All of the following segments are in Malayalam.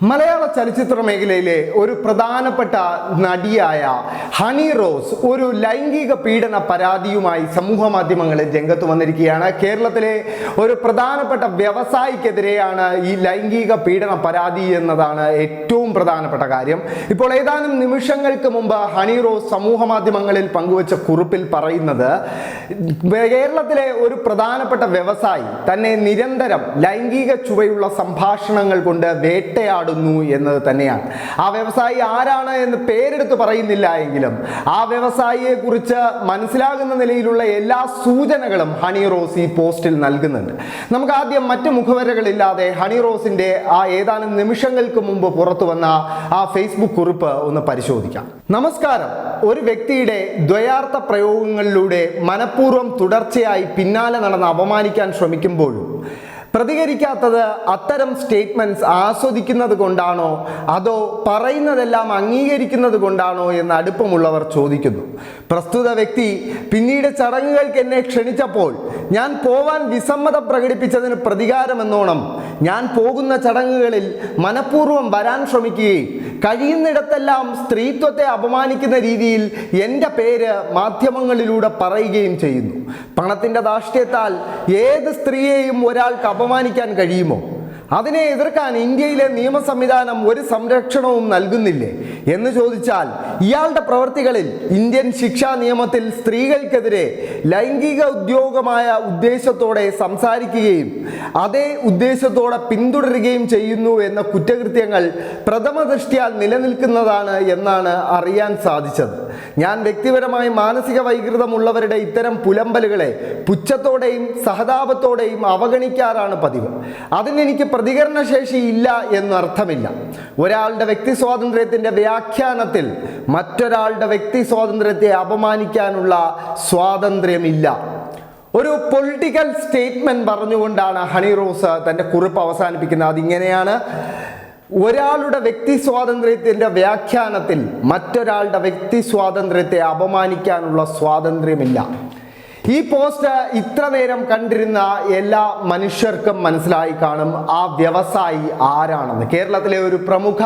മലയാള ചലച്ചിത്ര മേഖലയിലെ ഒരു പ്രധാനപ്പെട്ട നടിയായ ഹണി റോസ് ഒരു ലൈംഗിക പീഡന പരാതിയുമായി സമൂഹ മാധ്യമങ്ങളിൽ രംഗത്ത് വന്നിരിക്കുകയാണ്. കേരളത്തിലെ ഒരു പ്രധാനപ്പെട്ട വ്യവസായിക്കെതിരെയാണ് ഈ ലൈംഗിക പീഡന പരാതി എന്നതാണ് ഏറ്റവും പ്രധാനപ്പെട്ട കാര്യം. ഇപ്പോൾ ഏതാനും നിമിഷങ്ങൾക്ക് മുമ്പ് ഹണി റോസ് സമൂഹ മാധ്യമങ്ങളിൽ പങ്കുവച്ച കുറിപ്പിൽ പറയുന്നത് കേരളത്തിലെ ഒരു പ്രധാനപ്പെട്ട വ്യവസായി തന്നെ നിരന്തരം ലൈംഗിക ചുവയുള്ള സംഭാഷണങ്ങൾ കൊണ്ട് വേട്ടയാടുന്നു എന്നത് തന്നെയാണ്. ആ വ്യവസായി ആരാണ് എന്ന് പേരെടുത്ത് പറയുന്നില്ല എങ്കിലും ആ വ്യവസായിയെ കുറിച്ച് മനസ്സിലാകുന്ന നിലയിലുള്ള എല്ലാ സൂചനകളും ഹണി റോസ് ഈ പോസ്റ്റിൽ നൽകുന്നുണ്ട്. നമുക്ക് ആദ്യം മറ്റു മുഖവരകളില്ലാതെ ഹണി റോസിന്റെ ആ ഏതാനും നിമിഷങ്ങൾക്ക് മുമ്പ് പുറത്തു വന്ന ആ ഫേസ്ബുക്ക് കുറിപ്പ് ഒന്ന് പരിശോധിക്കാം. നമസ്കാരം. ഒരു വ്യക്തിയുടെ ദ്വയാർത്ഥ പ്രയോഗങ്ങളിലൂടെ മനഃപൂർവം തുടർച്ചയായി പിന്നാലെ നടന്ന് അപമാനിക്കാൻ ശ്രമിക്കുമ്പോഴും പ്രതികരിക്കാത്തത് അത്തരം സ്റ്റേറ്റ്മെന്റ്സ് ആസ്വദിക്കുന്നത് കൊണ്ടാണോ? അതോ പറയുന്നതെല്ലാം അംഗീകരിക്കുന്നത് കൊണ്ടാണോ എന്ന് അടുപ്പമുള്ളവർ ചോദിക്കുന്നു. പ്രസ്തുത വ്യക്തി പിന്നീട് ചടങ്ങുകൾക്ക് എന്നെ ക്ഷണിച്ചപ്പോൾ ഞാൻ പോവാൻ വിസമ്മതം പ്രകടിപ്പിച്ചതിന് പ്രതികാരമെന്നോണം. ഞാൻ പോകുന്ന ചടങ്ങുകളിൽ മനഃപൂർവം വരാൻ ശ്രമിക്കുകയും കഴിയുന്നിടത്തെല്ലാം സ്ത്രീത്വത്തെ അപമാനിക്കുന്ന രീതിയിൽ എന്റെ പേര് മാധ്യമങ്ങളിലൂടെ പറയുകയും ചെയ്യുന്നു. പണത്തിന്റെ ധാർഷ്ട്യത്താൽ ഏത് സ്ത്രീയെയും ഒരാൾക്ക് അപമാനിക്കാൻ കഴിയുമോ? അതിനെ എതിർക്കാൻ ഇന്ത്യയിലെ നിയമ സംവിധാനം ഒരു സംരക്ഷണവും നൽകുന്നില്ലേ? എന്ന് ചോദിച്ചാൽ ഇയാളുടെ പ്രവർത്തികളിൽ ഇന്ത്യൻ ശിക്ഷാ നിയമത്തിൽ സ്ത്രീകൾക്കെതിരെ ലൈംഗിക ഉദ്യോഗമായ ഉദ്ദേശത്തോടെ സംസാരിക്കുകയും അതേ ഉദ്ദേശത്തോടെ പിന്തുടരുകയും ചെയ്യുന്നു എന്ന കുറ്റകൃത്യങ്ങൾ പ്രഥമ ദൃഷ്ടിയാൽ നിലനിൽക്കുന്നതാണ് എന്നാണ് അറിയാൻ സാധിച്ചത്. ഞാൻ വ്യക്തിപരമായി മാനസിക വൈകൃതമുള്ളവരുടെ ഇത്തരം പുലമ്പലുകളെ പുച്ഛത്തോടെയും സഹതാപത്തോടെയും അവഗണിക്കാറാണ് പതിവ്. അതിനെനിക്ക് പ്രതികരണശേഷി ഇല്ല എന്നർത്ഥമില്ല. ഒരാളുടെ വ്യക്തി സ്വാതന്ത്ര്യത്തിന്റെ വ്യാഖ്യാനത്തിൽ മറ്റൊരാളുടെ വ്യക്തി സ്വാതന്ത്ര്യത്തെ അപമാനിക്കാനുള്ള സ്വാതന്ത്ര്യമില്ല. ഒരു പൊളിറ്റിക്കൽ സ്റ്റേറ്റ്മെന്റ് പറഞ്ഞുകൊണ്ടാണ് ഹണി റോസ് തന്റെ കുറിപ്പ് അവസാനിപ്പിക്കുന്നത്. അതിങ്ങനെയാണ് ഒരാളുടെ വ്യക്തി സ്വാതന്ത്ര്യത്തിന്റെ വ്യാഖ്യാനത്തിൽ മറ്റൊരാളുടെ വ്യക്തി സ്വാതന്ത്ര്യത്തെ അപമാനിക്കാനുള്ള സ്വാതന്ത്ര്യമില്ല. ഈ പോസ്റ്റ് ഇത്ര നേരം കണ്ടിരുന്ന എല്ലാ മനുഷ്യർക്കും മനസ്സിലായി കാണും ആ വ്യവസായി ആരാണെന്ന്. കേരളത്തിലെ ഒരു പ്രമുഖ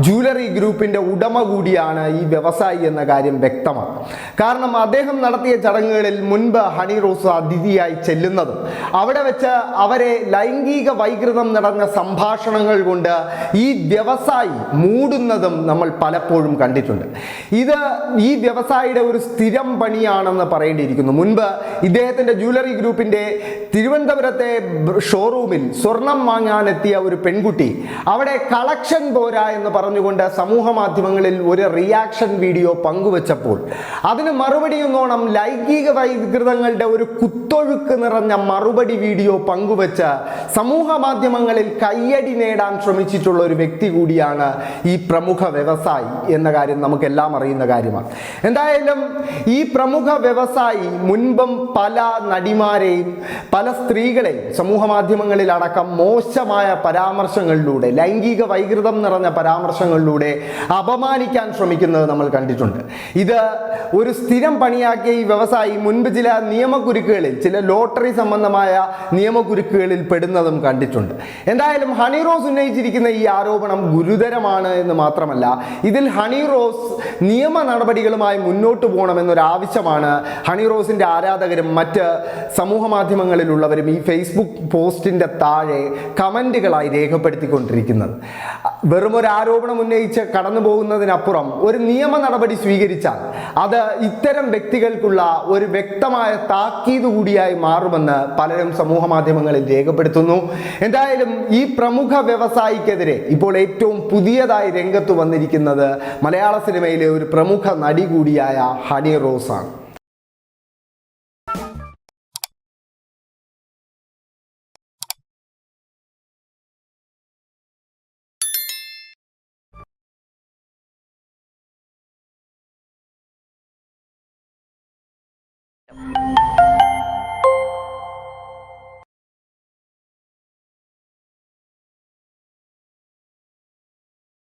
ജ്വല്ലറി ഗ്രൂപ്പിന്റെ ഉടമ കൂടിയാണ് ഈ വ്യവസായി എന്ന കാര്യം വ്യക്തമാണ്. കാരണം അദ്ദേഹം നടത്തിയ ചടങ്ങുകളിൽ മുൻപ് ഹണി റോസ് അതിഥിയായി ചെല്ലുന്നത്. അവിടെ വെച്ച് അവരെ ലൈംഗിക വൈകൃതം നടന്ന സംഭാഷണങ്ങൾ കൊണ്ട് ഈ വ്യവസായി മൂടുന്നതും നമ്മൾ പലപ്പോഴും കണ്ടിട്ടുണ്ട്. ഇത് ഈ വ്യവസായിയുടെ ഒരു സ്ഥിരം പണിയാണെന്ന് പറയേണ്ടിയിരിക്കുന്നു. മുൻപ് ഇദ്ദേഹത്തിന്റെ ജ്വല്ലറി ഗ്രൂപ്പിന്റെ തിരുവനന്തപുരത്തെ ഷോറൂമിൽ സ്വർണം വാങ്ങാനെത്തിയ ഒരു പെൺകുട്ടി അവിടെ കളക്ഷൻ പോരാ എന്ന് പറഞ്ഞുകൊണ്ട് സമൂഹ മാധ്യമങ്ങളിൽ ഒരു റിയാക്ഷൻ വീഡിയോ പങ്കുവച്ചപ്പോൾ അതിന് മറുപടി എന്നോണം ലൈംഗിക വൈകൃതങ്ങളുടെ ഒരു കുത്തൊഴുക്ക് നിറഞ്ഞ മറുപടി വീഡിയോ പങ്കുവച്ച് സമൂഹ മാധ്യമങ്ങളിൽ കയ്യടി നേടാൻ ശ്രമിച്ചിട്ടുള്ള ഒരു വ്യക്തി കൂടിയാണ് ഈ പ്രമുഖ വ്യവസായി എന്ന കാര്യം നമുക്കെല്ലാം അറിയുന്ന കാര്യമാണ്. എന്തായാലും ഈ പ്രമുഖ വ്യവസായി മുൻപും പല നടിമാരെയും പല സ്ത്രീകളെയും സമൂഹ മാധ്യമങ്ങളിൽ അടക്കം മോശമായ പരാമർശങ്ങളിലൂടെ ലൈംഗിക വൈകൃതം നിറഞ്ഞ പരാമർശങ്ങളിലൂടെ അപമാനിക്കാൻ ശ്രമിക്കുന്നത് നമ്മൾ കണ്ടിട്ടുണ്ട്. ഇത് ഒരു സ്ഥിരം പണിയാക്കിയ ഈ വ്യവസായി മുൻപ് ചില നിയമക്കുരുക്കുകളിൽ ചില ലോട്ടറി സംബന്ധമായ നിയമക്കുരുക്കുകളിൽ പെടുന്നതും കണ്ടിട്ടുണ്ട്. എന്തായാലും ഹണി റോസ് ഉന്നയിച്ചിരിക്കുന്ന ഈ ആരോപണം ഗുരുതരമാണ് എന്ന് മാത്രമല്ല ഇതിൽ ഹണി റോസ് നിയമ നടപടികളുമായി മുന്നോട്ട് പോകണമെന്നൊരു ആവശ്യമാണ് ഹണി റോസിന്റെ ആരാധകരും മറ്റ് സമൂഹ മാധ്യമങ്ങളിലുള്ളവരും ഈ ഫേസ്ബുക്ക് പോസ്റ്റിന്റെ താഴെ കമന്റുകളായി രേഖപ്പെടുത്തിക്കൊണ്ടിരിക്കുന്നത്. വെറും ഒരു ആരോപണം ഉന്നയിച്ച് കടന്നു പോകുന്നതിനപ്പുറം ഒരു നിയമ നടപടി സ്വീകരിച്ചാൽ അത് ഇത്തരം വ്യക്തികൾക്കുള്ള ഒരു വ്യക്തമായ താക്കീത് കൂടിയായി മാറുമെന്ന് പലരും സമൂഹ മാധ്യമങ്ങളിൽ രേഖപ്പെടുത്തുന്നു. എന്തായാലും ഈ പ്രമുഖ വ്യവസായിക്കെതിരെ ഇപ്പോൾ ഏറ്റവും പുതിയതായി രംഗത്ത് വന്നിരിക്കുന്നത് മലയാള സിനിമയിലെ ഒരു പ്രമുഖ നടി കൂടിയായ ഹണി റോസ് ആണ്